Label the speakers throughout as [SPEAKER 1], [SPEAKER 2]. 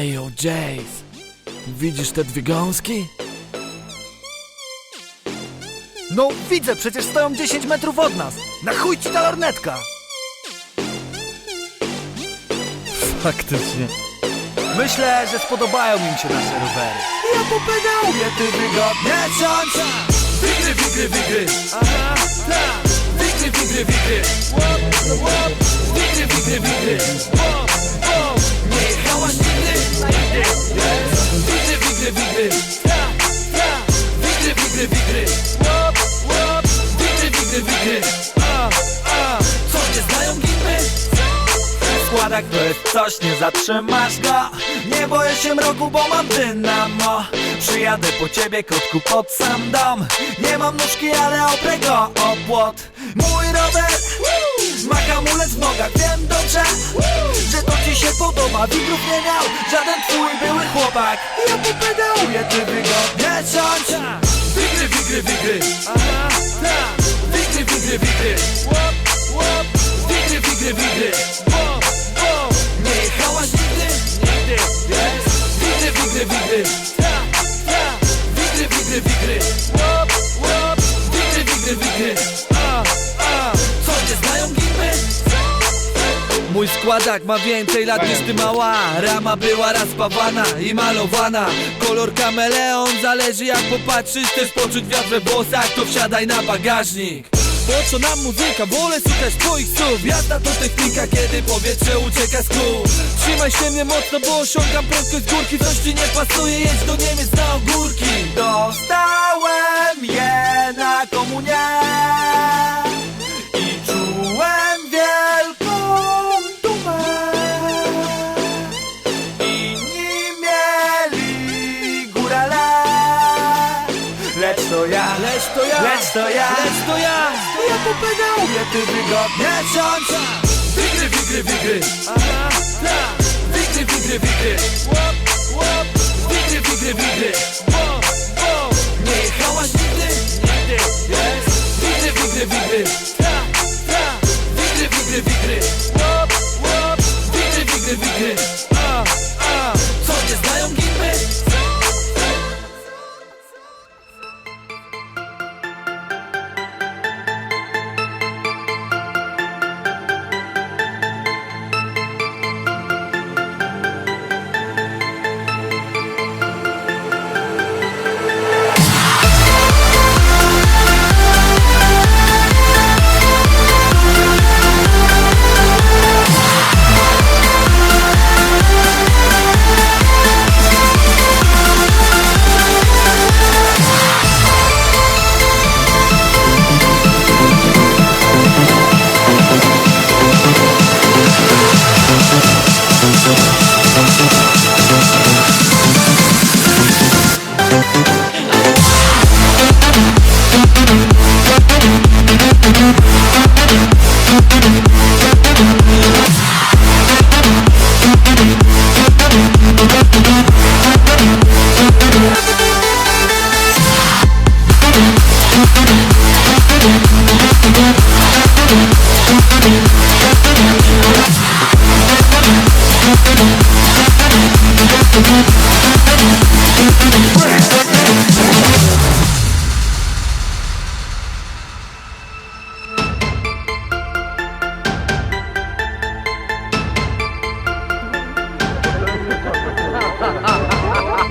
[SPEAKER 1] Ejo, Jace, widzisz te dwie gąski?
[SPEAKER 2] No widzę, przecież stoją 10 metrów od nas. Na chuj ci ta lornetka.
[SPEAKER 1] Faktycznie.
[SPEAKER 2] Myślę, że spodobają im się nasze rowery. Ja popedałuję, ty wygodnie ciąć.
[SPEAKER 1] Wigry, wigry, wigry! Aha, tak! Wigry, wigry, wigry! Wigry, wigry, wigry!
[SPEAKER 2] Jest coś, nie zatrzymasz go Nie boję się mroku, bo mam dynamo. Przyjadę po ciebie, kotku, pod sam dom. Nie mam nóżki, ale oprę go o płot. Mój rower ma hamulec w nogach Wiem dobrze, że to ci się podoba. Wigrów nie miał żaden twój były chłopak. Ja popedałuję, ty wygodnie ciąć
[SPEAKER 1] Wigry, wigry, wigry! Aha,
[SPEAKER 2] Mój składak ma więcej lat niż ty mała Rama była rozpawana i malowana. Kolor kameleon, zależy jak popatrzysz Też poczuć wiatr we włosach, to wsiadaj na bagażnik. Po co nam muzyka? Wolę słuchać twoich słów. Jazda to technika, kiedy powietrze ucieka z kół. Trzymaj się mnie mocno, bo osiągam prędkość z górki. Coś ci nie pasuje, jedź do Niemiec na ogórki. Dostałem je na komunie Lecz to ja,
[SPEAKER 1] Lecz to ja!
[SPEAKER 2] lecz to ja
[SPEAKER 1] Lecz to ja!
[SPEAKER 2] Ja popedałuję, ty wygodnie ciąć
[SPEAKER 1] Wigry, wigry, wigry! Tak! Wigry, wigry, wigry! Łop, łop! Wigry, wigry, wigry! Nie jechałaś nigdy? Nigdy! Yes! Wigry, wigry, wigry!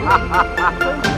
[SPEAKER 1] ha ha
[SPEAKER 3] ha